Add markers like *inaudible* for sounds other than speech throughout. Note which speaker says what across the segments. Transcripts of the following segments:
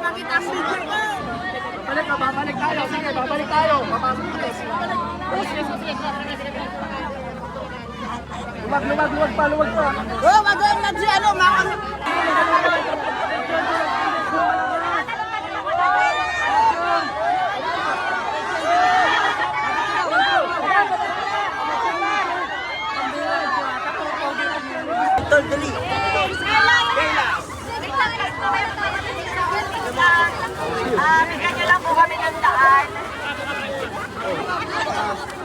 Speaker 1: makita ang video ko!
Speaker 2: Babalik ka, babalik tayo. Sige, babalik tayo. Papasok tayo. Luwag, luwag, luwag pa, luwag pa.
Speaker 1: Oh, wag na si ano, mga... Tol,
Speaker 3: Ah, bigyan niyo lang po kami ng daan.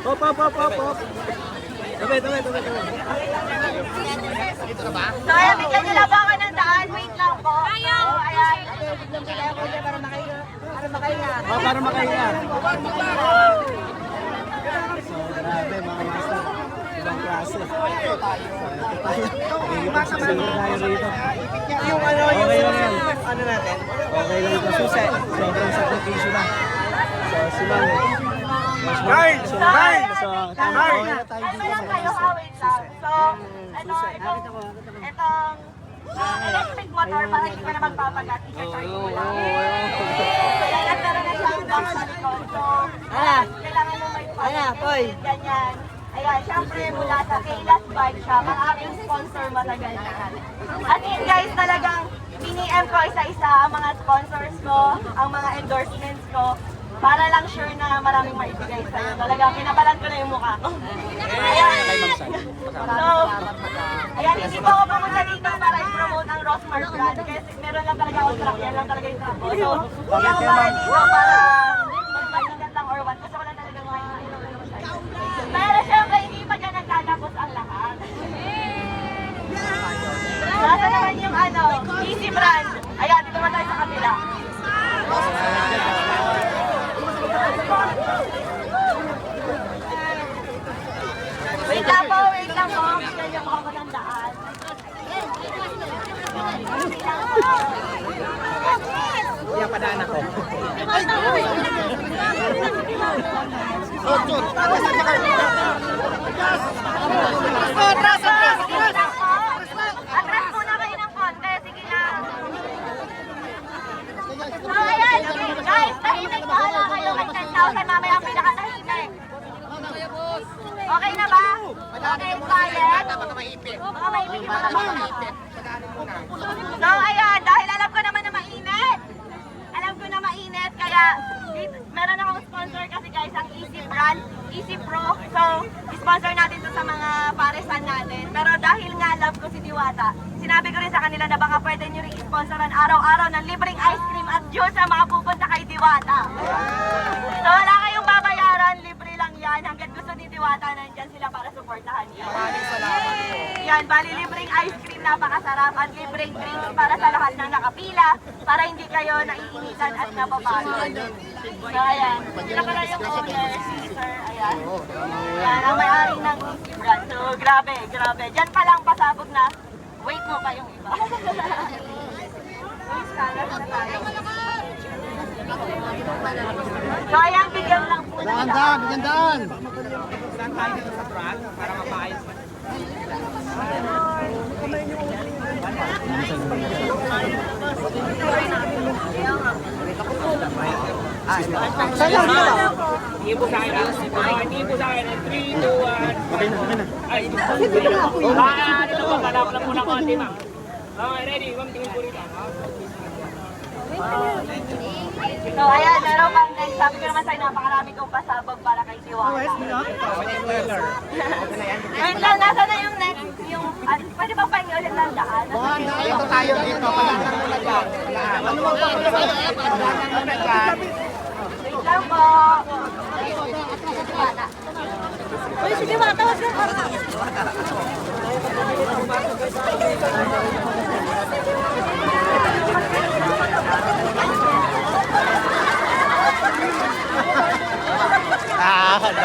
Speaker 2: Hop, hop, hop, hop, hop. Tabi, tabi, tabi, tabi.
Speaker 3: So, ayan, bigyan niyo lang po ako ng daan. Wait lang po. Ayaw! So, ayan.
Speaker 2: Oh, para makahinga. So, grabe mga master. Klase. So, ito tayo.
Speaker 1: Yung ano, yung
Speaker 2: Okay lang
Speaker 1: ano natin?
Speaker 2: Okay lang ito. Susi. Sobrang sakripisyo na. So, sila. Mas
Speaker 1: Guard!
Speaker 2: So,
Speaker 1: Guard!
Speaker 2: So, tama.
Speaker 1: Guard!
Speaker 2: Okay na tayo
Speaker 3: Ano
Speaker 2: dito.
Speaker 3: lang kayo, ha? Wait lang. So, ano, itong, itong, ah, electric motor para hindi ka na magpapagat. I-charge mo lang. Kaya nagkaroon na siya ang box sa likod. So, kailangan mo may
Speaker 1: Toy?
Speaker 3: Ganyan. Ayan, syempre mula sa Kayla's Bike Shop, ang aking sponsor matagal na. At yun guys, talagang piniem ko isa-isa ang mga sponsors ko, ang mga endorsements ko, para lang sure na maraming maibigay sa'yo. Talagang kinabalan ko na yung mukha ko. Ayan. So, ayan, hindi po ako pumunta dito para i-promote ang Rosmar brand kasi meron lang talaga ako truck, yan lang talaga yung truck ko. So, hindi ako para dito para magpaingat lang or what. Kasi wala talagang mainit. Pero syempre, hindi pa dyan nagtatapos ang lahat. Naman yung ano, Easy Brand. Ayan, dito naman tayo sa kabila. Wait lang po, wait lang po. Bigyan niyo po ako ng daan. Wait lang po.
Speaker 1: Yan padaan ako.
Speaker 3: Atras, atras, atras! Atras muna kayo ng konti, sige na. So, ayan, guys, tahimik bahala kayo kay 10,000, mamaya ang pinakatahimik. Okay na ba? Okay, quiet? Baka maipit. Baka maipit yung mga maipit. So, ayan, dahil alam ko naman na mainit. Alam ko na mainit, kaya meron akong sponsor kasi guys, ang Easy Brand, Easy Pro. So, sponsor natin to sa mga paresan natin. Pero dahil nga love ko si Diwata, sinabi ko rin sa kanila na baka pwede nyo rin sponsoran araw-araw ng libreng ice cream at juice sa mga pupunta kay Diwata. So, wala Diwata, nandyan sila para suportahan niyo. Maraming salamat Yan, bali libreng ice cream, napakasarap at libreng drinks para sa lahat ng nakapila para hindi kayo naiinitan at napapagod. So, ayan. Sila pala yung owner, si Sir, ayan. Yan, ang may-ari ng Easy Brand. So, grabe, grabe. Diyan pa lang pasabog na, wait mo pa yung iba. *laughs* Uy, standard na tayo. So, ayan, bigyan lang po ng
Speaker 2: Daan, daan, bigyan daan.
Speaker 4: Hindi po sa akin. Ah, Hindi po sa akin. 3, 2, 1.
Speaker 2: Okay na, okay na.
Speaker 4: Ay, ito. Ah, dito po. Kalap lang muna konti, ma'am. Okay, ready. Ma'am, tingin po rito. ah.
Speaker 3: So, ayan, meron pang next. Sabi ko naman sa'yo, napakarami kong pasabog para kay Tiwala. *laughs* Wait lang, nasa na yung next? Yung, ano, pwede bang pahingi ulit ng daan?
Speaker 2: Dito tayo, dito.
Speaker 3: Wait lang po. Uy, sige ba? Tawag ka.
Speaker 2: Ah, ang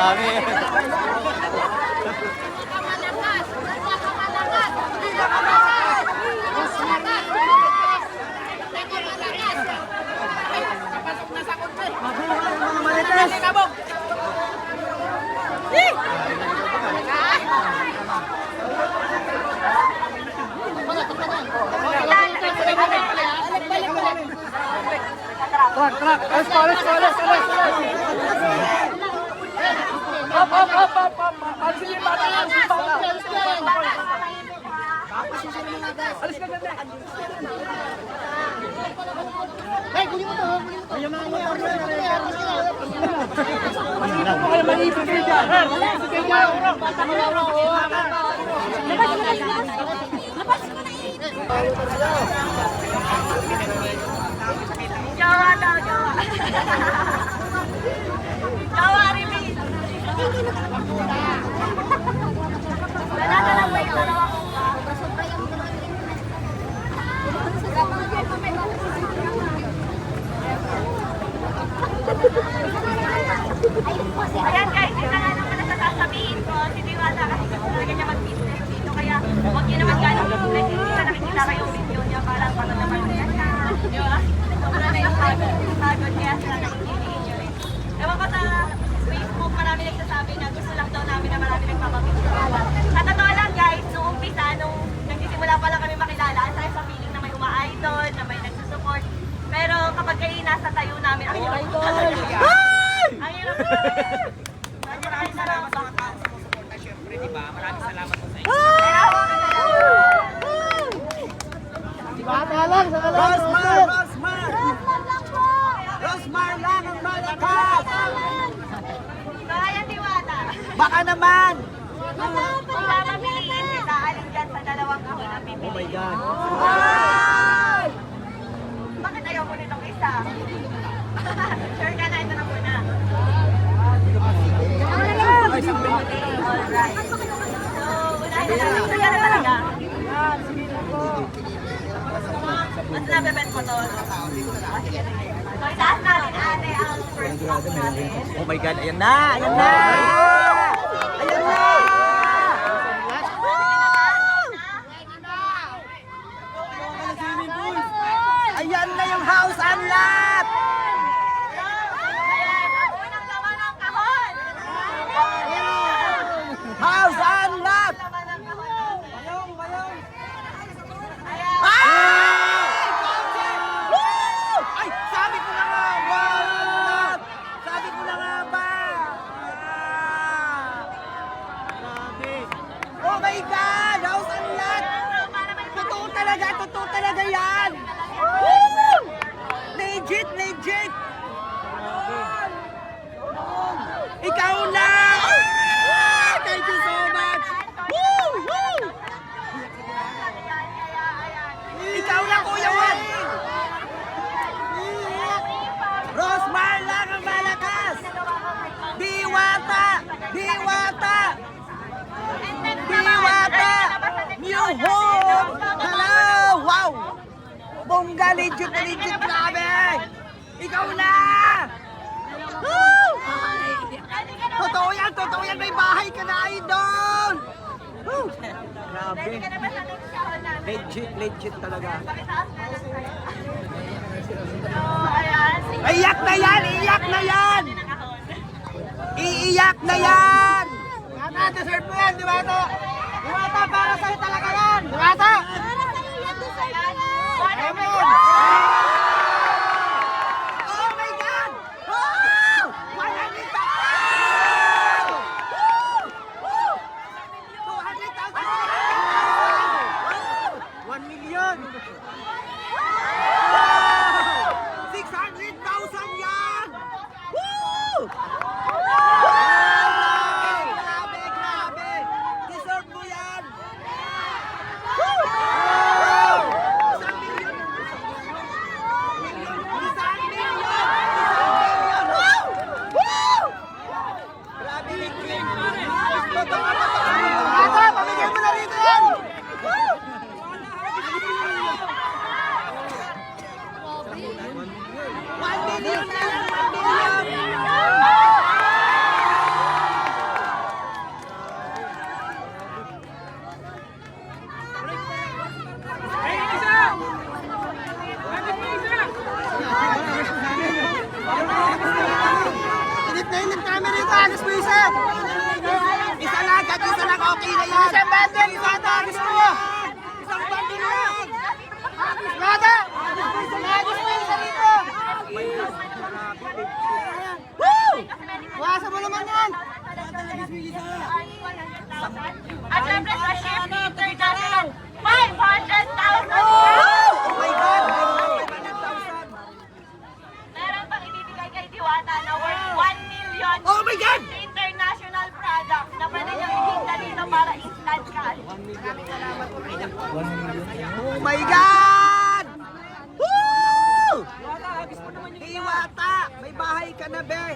Speaker 2: dami. Track, track. Alis ko, alis ko, alis, alis, alis. Up, up, up, up, up. Alisin yung bata, alisin yung bata. Alis ka dyan, eh. Ay, maliipin kayo dyan. Her, maliipin kayo dyan.
Speaker 3: Jawa daw, Jawa. Jawa, repeat. Wala ka lang ba yung dalawa ko ba? Ayan guys, yun na nga naman ang sasabihin ko. Si Diwata kasi gusto talaga niya mag-business dito. Kaya huwag niyo naman gano'n like, hindi na nakikita kayo video niya para para naman niya siya. Di ba? Sobra na yung pagod. Pagod kaya sila nakikita eh. Ewan ko sa Facebook, marami nagsasabi na gusto lang daw namin na marami nagpapapicture. Sa totoo lang guys, nung umpisa, nung nagsisimula pa lang kami makilala, ang saya sa feeling na may uma-idol, na may nagsusupport. Pero kapag kayo nasa tayo namin, ang hirap po talaga. Ang hirap po. Maraming salamat sa mga tao sumusuporta, syempre, di ba? Maraming salamat po sa inyo.
Speaker 2: Rosmar, Rosmar. Rosmar lang ang malakas.
Speaker 3: Kaya diwata.
Speaker 2: Baka naman.
Speaker 3: Mamamiliin kita, alin dyan sa dalawang kahon na pipiliin.
Speaker 2: Oh my God.
Speaker 3: Bakit ayaw mo nitong isa? sure ka na, ito na muna. Alright. So, unahin na. Sure ka na talaga? Mas nabebet mo to? Ah, sige, sige. So, itaas natin, first box.
Speaker 2: Oh my God, ayan na, ayan na. Ayan na. Ayan na yung house unlock.
Speaker 3: Ayan, ang unang laman ng kahon.
Speaker 2: House unlock.
Speaker 3: Laman ng kahon. Ayan.
Speaker 2: Woo! Ay, sabi ko na nga, wow, unlock. Sabi ko na nga ba. Ah. Grabe. Oh my God, house unlock.
Speaker 3: So, para may
Speaker 2: Totoo talaga, totoo talaga yan. Woo! Legit, legit. Ikaw na! Ah! Thank you so much! Woo! Woo! Ikaw na, Kuya Waring! Rosmar lang ang malakas! Diwata! Diwata! Diwata! New home! Hello! Wow! Bongga, legit na legit, grabe! Ikaw na! Woo! Totoo yan, totoo yan, may bahay ka na, idol! Woo! Grabe.
Speaker 3: Ready ka na ba sa next kahon natin?
Speaker 2: Legit, legit talaga. Iyak na yan! Iyak na yan! Iiyak na yan! Diwata, deserve mo yan, Diwata! Diwata, para sa'yo talaga yan! Diwata! Lemon! Oh At syempre sa Shift International, 500,000 crowns! Oh my God! Meron pang ibibigay kay Diwata na worth 1 million Oh my God! international product na pwede niyang ikinta dito para instant cash. Maraming salamat po kayo. Oh
Speaker 3: my God! Woo! Iwata! May bahay ka na, be!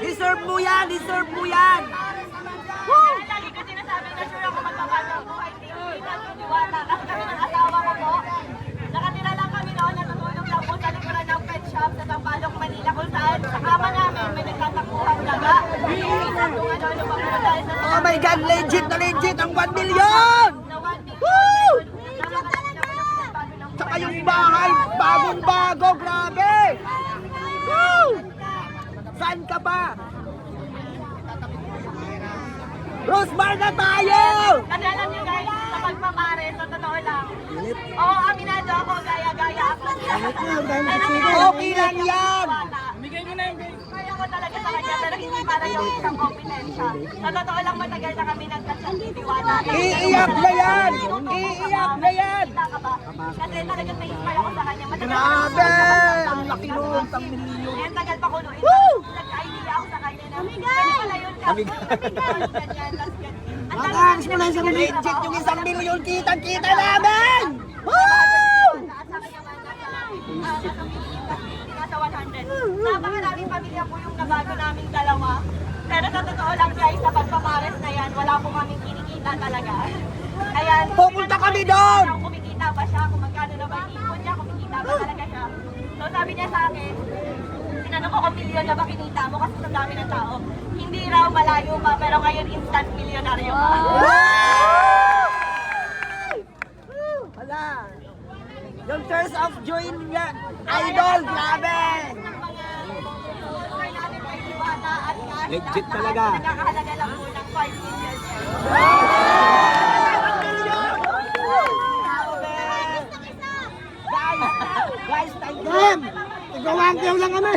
Speaker 2: Deserve mo yan, deserve mo yan.
Speaker 3: kaya lagi ko sinasabi na sure ako magbabago ang buhay. Hindi na tuniwala. Kasi kami ng asawa ko po, nakatira lang kami noon, natutulog lang po sa likuran ng pet shop sa Tampalong, Manila, kung saan sa kama namin may nagtatakbuhan daga. Kung sa
Speaker 2: Oh my God, legit na legit ang 1 million.
Speaker 3: na million.
Speaker 2: Woo!
Speaker 3: Sama talaga na pinagbago ng
Speaker 2: Tsaka yung bahay, bagong bago, grabe. Woo! Saan ka ba? Rosmar na tayo!
Speaker 3: Kasi alam niyo guys, sa pagmamare, sa totoo lang. Oo, aminado ako, gaya-gaya ako.
Speaker 2: Okay lang yan.
Speaker 3: Bigay mo na yung ko talaga sa kanya, pero hindi para yung isang kompetensya. Sa totoo lang, matagal na kami nagkasentiwala.
Speaker 2: Iiyak na yan! Iiyak na yan!
Speaker 3: Kasi talagang na-inspire ako sa kanya. Matagal
Speaker 2: Grabe! Ang laki nun, ang milyon.
Speaker 3: Kaya tagal pa ko noon.
Speaker 2: Woo!
Speaker 3: Nagka-idea ako sa kanya na, pwede pala yun ka. Ganyan, tas ganyan. Ang dami
Speaker 2: Matangis mo lang sa legit yung isang milyon kitang-kita namin! Woo!
Speaker 3: Nasa 100. Napakaraming nabago naming dalawa. Pero sa totoo lang guys, sa pagpamares na yan, wala po kaming kinikita talaga. Ayan.
Speaker 2: Pupunta kami doon!
Speaker 3: Kumikita ba siya, kung magkano na ba ipon niya, kumikita ba talaga siya. So sabi niya sa akin, tinanong ko kung milyon na ba kinita mo kasi sa dami ng tao. Hindi raw malayo pa, pero ngayon instant milyonaryo ka.
Speaker 2: Hala! Yung tears of joy niya, idol, grabe! Legit talaga.
Speaker 3: Nakahalaga lang po ng 5 million.
Speaker 2: Guys, guys, thank you! Igawang kayo lang kami!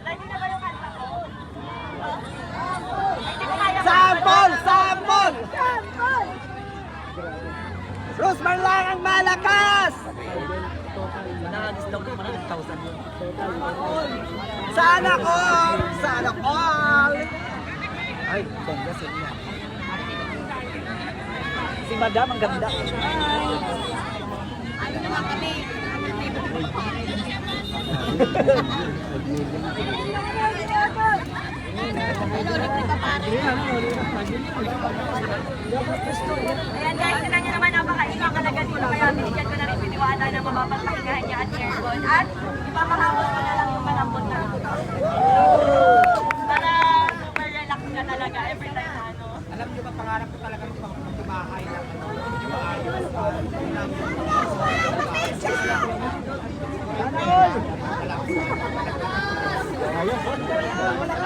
Speaker 3: Ready na ba yung kanta ko?
Speaker 2: Sample! Sample! Rosmar lang ang malakas! Sana all! Sana all! Ay, ganda sa niya. Si Madam ang ganda.
Speaker 3: Ano naman kami? Ayan guys, tinan nyo naman napakaisa ang kalagad ko kaya binigyan ko na rin piniwala na mapapagpahingahan niya at aircon at ipapahawal ko na lang yung malambot na para super relax ka talaga every time na ano.
Speaker 4: Alam nyo ba pangarap ko talaga yung magbahay lang ano? Hindi maayos. Ayos!
Speaker 2: Ayos!